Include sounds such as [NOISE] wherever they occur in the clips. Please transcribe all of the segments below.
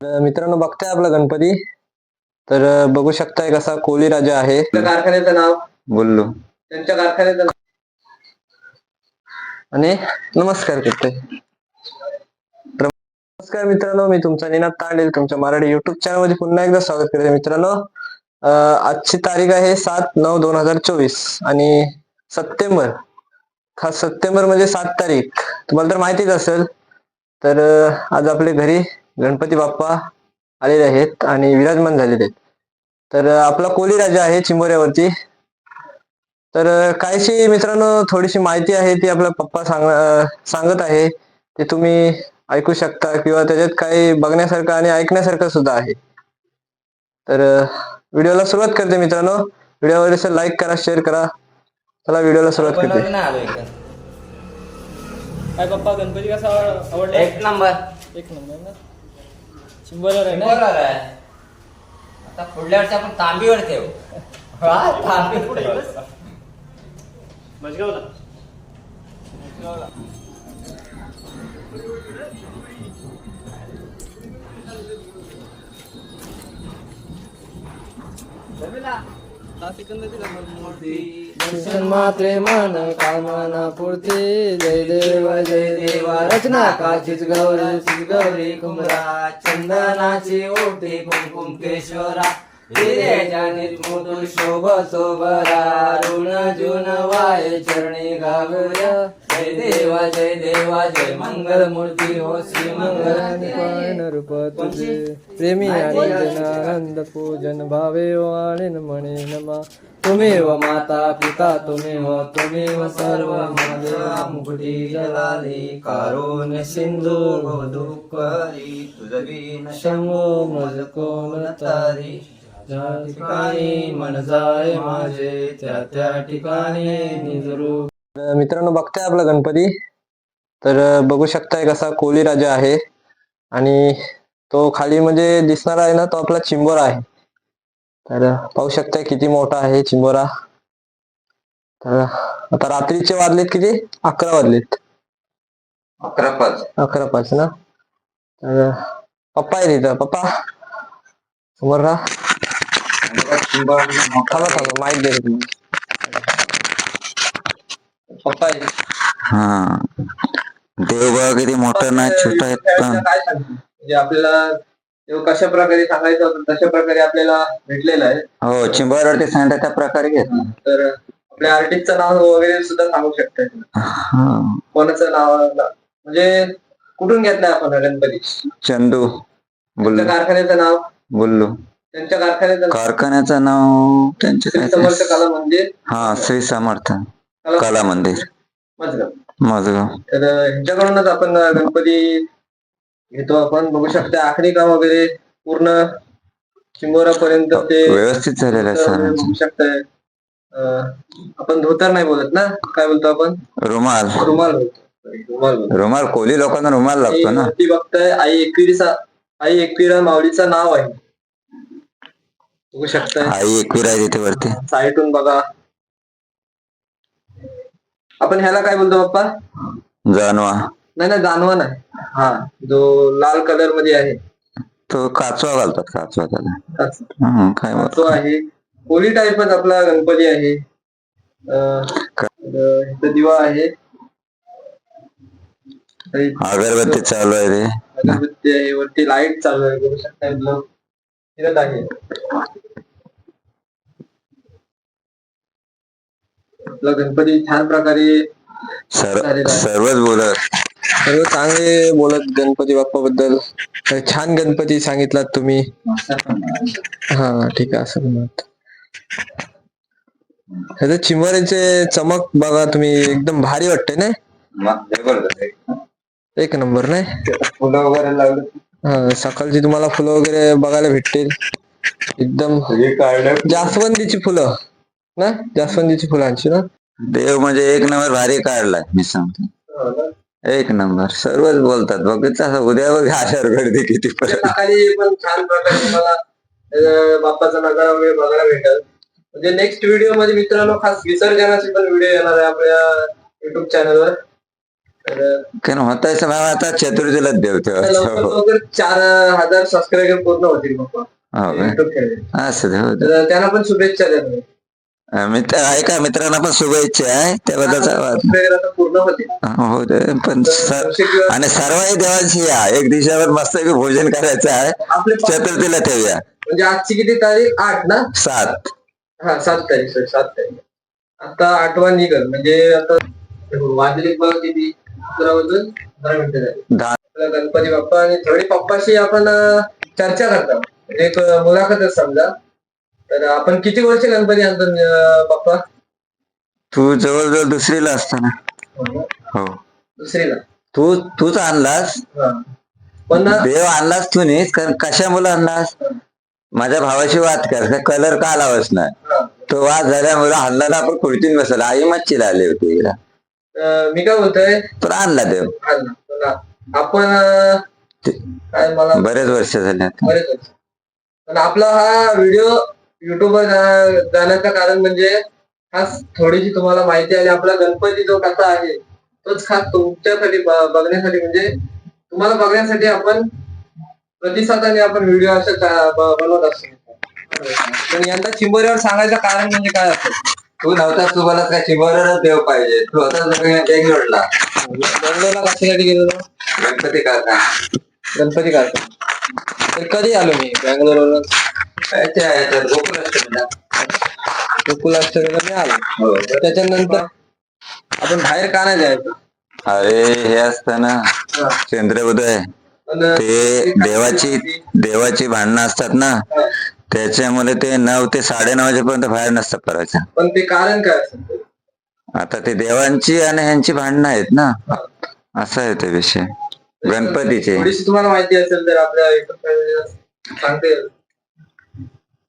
तर मित्रांनो बघताय आपला गणपती? तर बघू शकताय कसा कोली राजा आहे. त्या कारखान्याचं नाव? बोललो. त्यांच्या कारखान्याचं नाव? आणि नमस्कार करते नमस्कार मित्रांनो मी तुमचा निनाद तांडेल तुमच्या मराठी युट्यूब चॅनलमध्ये पुन्हा एकदा स्वागत करते मित्रांनो. आजची तारीख आहे सात नऊ दोन हजार चोवीस आणि सप्टेंबर खास सप्टेंबर म्हणजे सात तारीख. तुम्हाला तर माहितीच असेल तर आज आपले घरी गणपती बाप्पा आलेले आहेत आणि विराजमान झालेले आहेत. तर आपला कोली राजा आहे चिंबोऱ्यावरती. तर काहीशी मित्रांनो थोडीशी माहिती आहे ती आपला पप्पा सांग सांगत आहे. ते तुम्ही ऐकू शकता किंवा त्याच्यात काही बघण्यासारखं आणि ऐकण्यासारखं सुद्धा आहे. तर व्हिडिओला सुरुवात करते मित्रांनो. व्हिडिओवर लाईक करा शेअर करा. चला व्हिडिओला सुरुवात करते. काय पप्पा गणपती कसा आवडला? एक नंबर. एक नंबर ना? चिंबरवर आहे ना? बरोबर आहे. आता पुढल्या वर्षी आपण तांबीवर ठेवू. हा, तांबी पुढे बस. दर्शन मात्रे मन कामना पूर्ती. जय देव जय देवा. रचना काचीच गौरी गौरी कुमरा चंदनाची ओटी कुमकुम केशवरा. हिरेच्या निर्मुतु शोभ सोबरा ऋण जुन वाय चरणी गावया. जय देवा जय देवा जय मंगल मूर्ती हो श्री मंगल रूप तुझे प्रेमी आणि जनानंद पूजन भावे वाणीन म्हणे नमा. तुम्ही व माता पिता तुम्ही व तुम्ही व सर्व माझा मुकुटी जलाली. कारुण सिंधू दुःखरी तुझ शंभो मज कोण तारी. ज्या ठिकाणी मन जाय माझे त्या त्या ठिकाणी निजरूप तर मित्रांनो बघताय आपला गणपती? तर बघू शकताय कसा कोली राजा आहे. आणि तो खाली म्हणजे दिसणारा आहे ना तो आपला चिंबोरा आहे. तर पाहू शकताय किती मोठा आहे चिंबोरा. तर आता रात्रीचे वाजलेत किती? अकरा वाजलेत. अकरा पाच. अकरा पाच ना? तर पप्पा आहे तिथं पप्पा समोर राहा. माहिती दे रे तुम्ही पप्पा आहे हा. देव बघा किती मोठं नाही छोटा आहेत पण. काय सांगतो म्हणजे आपल्याला देव कशा प्रकारे सांगायचं होतं तशा प्रकारे आपल्याला भेटलेलं आहे. हो चिंबावरती सांगितलं त्या प्रकारे घेत तर आपल्या आर्टिस्टचं नाव वगैरे सुद्धा सांगू शकता हा. कोणाचं नाव म्हणजे कुठून घेतलंय आपण गणपती? चंदू बोललो. कारखान्याचं नाव? बोललो. त्यांच्या कारखान्याचं कारखान्याचं नाव त्यांचं श्री काय समर्थ कला मंदिर. हा श्री समर्थ कला कला मंदिर. मजगाव तर ह्यांच्याकडूनच आपण गणपती घेतो आपण. बघू शकता आखणी काम वगैरे पूर्ण चिंबोरापर्यंत ते व्यवस्थित झालेलं आहे बघू शकताय. अं, आपण धोतर नाही बोलत ना? काय बोलतो आपण? रुमाल. रुमाल बोलतो. रुमाल बोलतो. रुमाल कोली लोकांना रुमाल लागतो ना? वरती बघताय आई एकविरीचा आई एकविरा माऊलीचा नाव आहे. बघू शकताय आई एकवीर आहे तिथे वरती. साईटून बघा. आपण ह्याला काय बोलतो बाप्पा? जानवा. नाही नाही जानवा नाही. हा जो लाल कलरमध्ये आहे. तो काचवा घालतात काचवा त्याला. काय बोल तो आहे. होली टाईपच आपला गणपती आहे. अं, तर इथं दिवा आहे. आणि अगरबत्ती चालू आहे रे. अगरबत्ती आहे वरती लाइट चालू आहे. बघू शकता फिरत आहे. आपला गणपती छान प्रकारे सर्व. सर्वच बोलत. सर्व चांगले बोलत गणपती बाप्पा बद्दल छान गणपती सांगितलात तुम्ही. हा ठीक आहे असं म्हणत. ह्याचे चिंबऱ्याचे चमक बघा तुम्ही एकदम भारी वाटते ना एक नंबर नाही? फुलं वगैरे लागले हा सकाळची तुम्हाला फुलं वगैरे बघायला भेटतील. एकदम जास्वंदीची फुलं. ना? जास्वंदीची फुलांची ना? देव म्हणजे एक नंबर भारी काढलाय मी सांगतो. एक नंबर. सर्वच बोलतात बघितलं असं उद्या बघ आशार गर्दी किती परत [LAUGHS] पण छान प्रकारे तुम्हाला अं, बाप्पाचा नगारा वगैरे बघायला भेटेल. म्हणजे नेक्स्ट व्हिडिओमध्ये मित्रांनो खास विसर्जनाचे पण व्हिडिओ येणार आहे आपल्या युट्यूब चॅनलवर तर कारण होता आता चतुर्थीलाच देव लवकर तेव्हा लवकर चार हजार सबस्क्रायबर पूर्ण होतील पप्पा हो का? असं हो. तर त्यांना पण शुभेच्छा द्या तुम्ही. मित्र ऐका मित्रांना पण शुभेच्छा आहे पूर्ण होतील हो पण आणि सर्वही देवांशी या एक दिवसावर मस्त भोजन करायचं आहे. चतुर्थीला ठेवूया. म्हणजे आजची किती तारीख? आठ ना? सात. हा सात तारीख सॉरी सात तारीख. आता आठवा निघल म्हणजे आता वाजले बघ किती? अकरा वाजून दहा मिनिटं झाली. गणपती बाप्पा आणि थोडी पप्पाशी आपण चर्चा करतो एक मुलाखतच समजा. तर आपण किती वर्ष गणपती आणतो बाप्पा? तू जवळजवळ दुसरीला असताना. हो. दुसरीला. तू तूच आणलास. हा. पण ना देव आणलास तू नाही कारण कशामुळे आणलास? माझ्या भावाशी वाद कर कलर का लावस नाही? हा. तो वाद झाल्यामुळे हल्ल्याला आपण खुर्चीन बसला आई मच्छीला आली होती इकडं. अं, मी काय बोलतोय? पण आणला देव. पण ना, आपण अं, ते- काय मला बरेच वर्ष झाले आता. बरेच वर्ष. पण आपला हा व्हिडिओ युट्यूबवर जाण्याचं कारण म्हणजे खास थोडीशी तुम्हाला माहिती आली आपला गणपती जो कसा आहे तोच खास तुमच्यासाठी बघण्यासाठी म्हणजे तुम्हाला बघण्यासाठी आपण प्रतिसादाने आपण व्हिडिओ असं बनवत असतो. पण यंदा चिंबोरीवर सांगायचं कारण म्हणजे काय असतं तू नव्हतास तुम्हाला काय का देव पाहिजे. तू होतास बेंगलोरला बेंगलोरला कशासाठी गेलेलो? गणपती करता गणपती काढतो तर कधी आलो मी? बेंगलोरवरून गोकुलाष्टमीला मी आलो? हो. त्याच्यानंतर आपण बाहेर का नाही जायचं? अरे हे असताना हा. चंद्रोदय ते देवाची देवाची भांडणं असतात ना. त्याच्यामुळे ते नऊ ते साडे नऊ वाजेपर्यंत बाहेर नसतं पडायचं. पण ते कारण काय आता ते देवांची आणि ह्यांची भांडणं आहेत ना. असं आहे ते विषय. गणपतीचे. तुम्हाला माहिती असेल तर आपल्या सांगता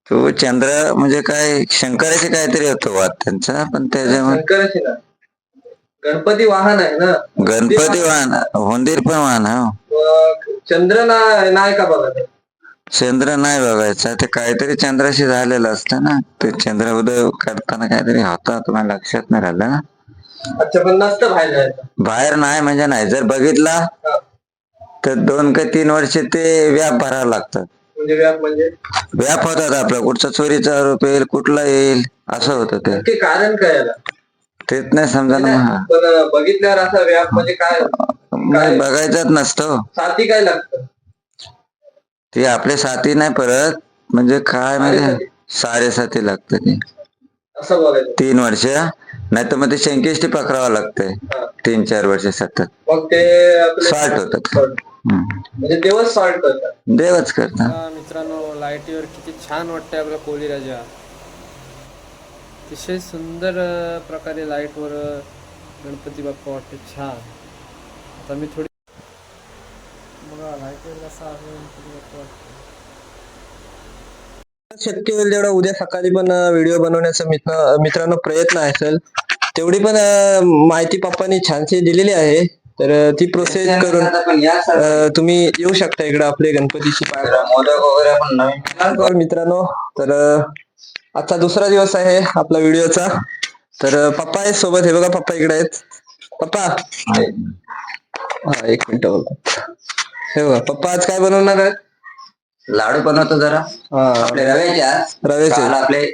तो चंद्र म्हणजे काय शंकराचे काहीतरी होतो वाद त्यांचा पण ना. गणपती वाहन आहे ना. गणपती वाहन होंदीर पण वाहन हो. व चंद्र नाही का बघा ते? चंद्र नाही बघायचा ते काहीतरी चंद्राशी झालेलं असतं ना. ते चंद्र उदय करताना काहीतरी होता तुम्हाला लक्षात नाही राहिलं? ना अच्छा पण नसतं बाहेर बाहेर नाही म्हणजे नाही. जर बघितला हा. तर दोन का तीन वर्ष ते व्याप भरावं लागतात म्हणजे व्याप म्हणजे? व्याप होतात आपला कुठचा चोरीचा आरोप येईल कुठला येईल असं होतं ते. कारण काय याला तेच नाही समजा ना मग. पण बघितल्यावर असा व्याप म्हणजे काय मग बघायचाच नसतो. साथी काय लागतं? ते आपले साथी नाही परत म्हणजे काय म्हणजे सारे साथी. लागतं ते. असं बघायचं. तीन वर्ष नाही तर मग ते शंकेष्टी पकडावं लागतंय. तीन चार वर्ष सतत. मग ते आपले सॉल्ट होतात. म्हणजे देवच सॉल्ट करतात. देवच करतात. हा, मित्रांनो लाईटीवर किती छान वाटते आपला कोळी राजा अतिशय सुंदर अं, प्रकारे लाईटवर अं, गणपती बाप्पा वाटते. छान. आता मी थोडी बघा लाईटवर कसा आहे गणपती बाप्पा वाटते शक्य होईल तेवढा उद्या सकाळी पण व्हिडिओ बनवण्याचा मित्र मित्रांनो प्रयत्न असेल. तेवढी पण अं, माहिती पप्पांनी छानशी दिलेली आहे. तर ती प्रोसेस करून तुम्ही येऊ शकता इकडे आपले गणपतीची मोदक वगैरे आपण नवीन नमस्कार मित्रांनो तर आजचा दुसरा दिवस आहे आपला व्हिडिओचा. तर पप्पा आहेत सोबत. हे बघा पप्पा इकडे आहेत. पप्पा. हा एक मिनिट हे बघा पप्पा आज काय बनवणार आहेत? लाडू बनवतो जरा. आपले रव्याचे. रव्याचे. आपले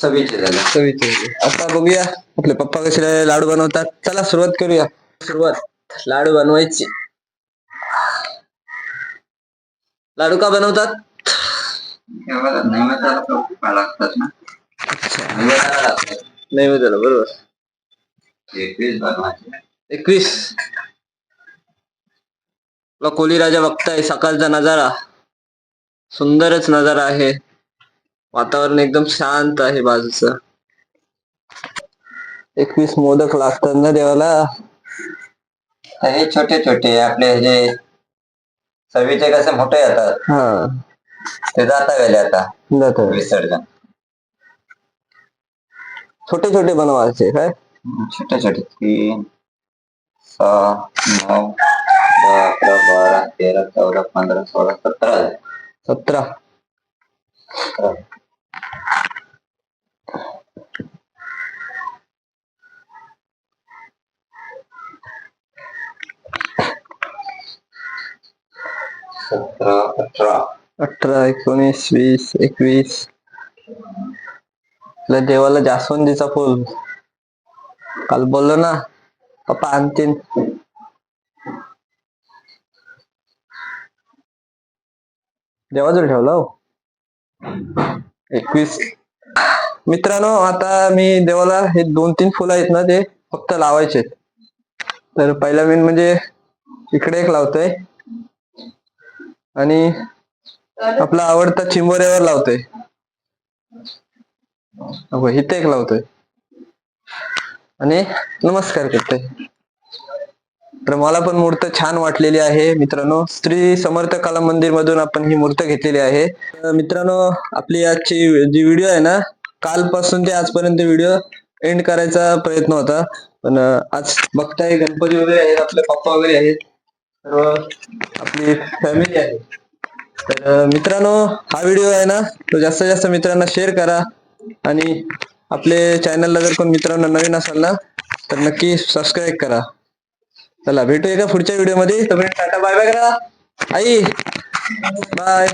चवीचे झाले. चवीचे. आता बघूया. आपले पप्पा कसे लाडू बनवतात. चला सुरुवात करूया. सुरुवात. लाडू बनवायची. लाडू का बनवतात? नैवेद्याला बरोबर. एकवीस. एकवीस कोली राजा बघताय सकाळचा नजारा. सुंदरच नजारा आहे. वातावरण एकदम शांत आहे बाजूचं. एकवीस मोदक लागतात ना देवाला. हे छोटे छोटे आपले जे चवीचे कसे मोठे येतात. हा. ते जाता गेले आता? जात. विसर्जन. छोटे छोटे बनवायचे काय? छोटे छोटे. तीन सहा नऊ दहा अकरा बारा तेरा चौदा पंधरा सोळा सतरा. सतरा. सतरा. अठरा. अठरा एकोणीस वीस एकवीस. देवाला जास्वंदीचा फुल. काल बोललो ना पप्पा आणतीन देवाजवळ ठेवला हो. एकवीस. मित्रांनो आता मी देवाला हे दोन तीन फुलं आहेत ना ते फक्त लावायचे तर पहिला मेन म्हणजे इकडे एक लावतोय. आणि आपला आवडता चिंबोऱ्यावर लावतोय. इथे एक लावतोय. आणि नमस्कार करते. तर मला पण मूर्त छान वाटलेली आहे. मित्रांनो स्त्री समर्थ कला मंदिर मधून आपण ही मूर्त घेतलेली आहे. तर मित्रांनो आपली आजची जी व्हिडिओ आहे ना कालपासून ते आजपर्यंत व्हिडिओ एंड करायचा प्रयत्न होता. पण आज बघताय गणपती वगैरे आहेत आपले पप्पा वगैरे आहेत. सर्व आपली फॅमिली आहे. तर मित्रांनो हा व्हिडिओ आहे ना तो जास्तीत जास्त मित्रांना शेअर करा. आणि आपले चॅनलला जर कोण मित्रांनो नवीन असाल ना तर नक्की सबस्क्राईब करा. चला भेटूया का पुढच्या व्हिडिओमध्ये. तोपर्यंत टाटा बाय बाय करा. आई बाय